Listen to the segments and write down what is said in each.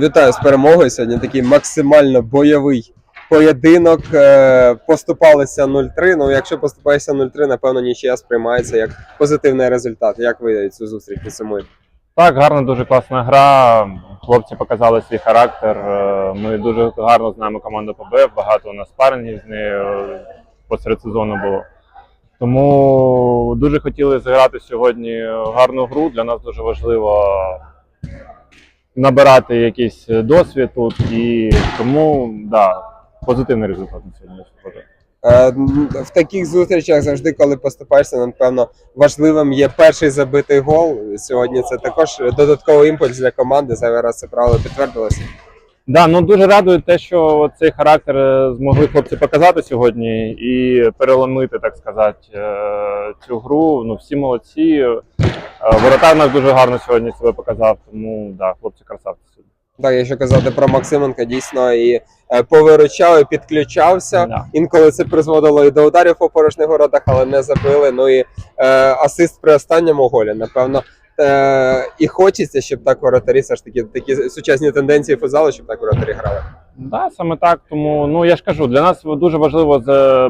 Вітаю з перемогою. Сьогодні такий максимально бойовий поєдинок. Е, Поступалися 0-3. Ну, якщо поступаєшся 0-3, напевно, нічия сприймається як позитивний результат. Як ви цю зустріч підсумуєте? Так, гарна, дуже класна гра. Хлопці показали свій характер. Е, Ми дуже гарно знаємо команду ПБ. Багато у нас спарингів з нею посеред сезону було. Тому дуже хотіли зіграти сьогодні гарну гру. Для нас дуже важливо набирати якийсь досвід тут. І тому да, позитивний результат на сьогодні. Е, В таких зустрічах завжди, коли поступаєшся, напевно, важливим є перший забитий гол. Сьогодні це також додатковий імпульс для команди. Зайвий раз це правило підтвердилося. Да, ну дуже радує те, що цей характер е, змогли хлопці показати сьогодні і переломити, так сказати, е, цю гру. Ну всі молодці. Е, Воротар нас дуже гарно сьогодні себе показав. Тому да, хлопці красавці сьогодні. Так, якщо казати про Максименка, дійсно і е, повиручав, і підключався. Да. Інколи це призводило і до ударів по порожніх воротах, але не забили. Ну і е, асист при останньому голі. Напевно, е, і хочеться, щоб так воротарі все ж таки такі сучасні тенденції футзалу, щоб так воротарі грали. Да, саме так. Тому ну я ж кажу, для нас дуже важливо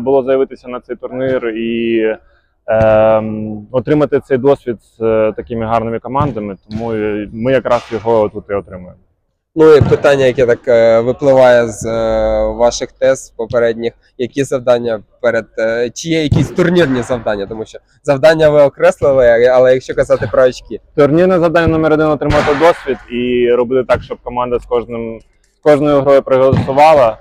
було заявитися на цей турнір і отримати цей досвід з е, такими гарними командами. Тому ми якраз його тут і отримуємо. Ну і питання, яке так е, випливає з е, ваших тез попередніх, які завдання перед е, чи є якісь турнірні завдання, тому що завдання ви окреслили, але якщо казати про очки. Турнірне завдання номер один отримати досвід і робити так, щоб команда з кожним з кожною грою проголосувала.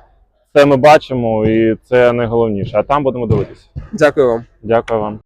Це ми бачимо, і це найголовніше. А там будемо дивитися. Дякую вам. Дякую вам.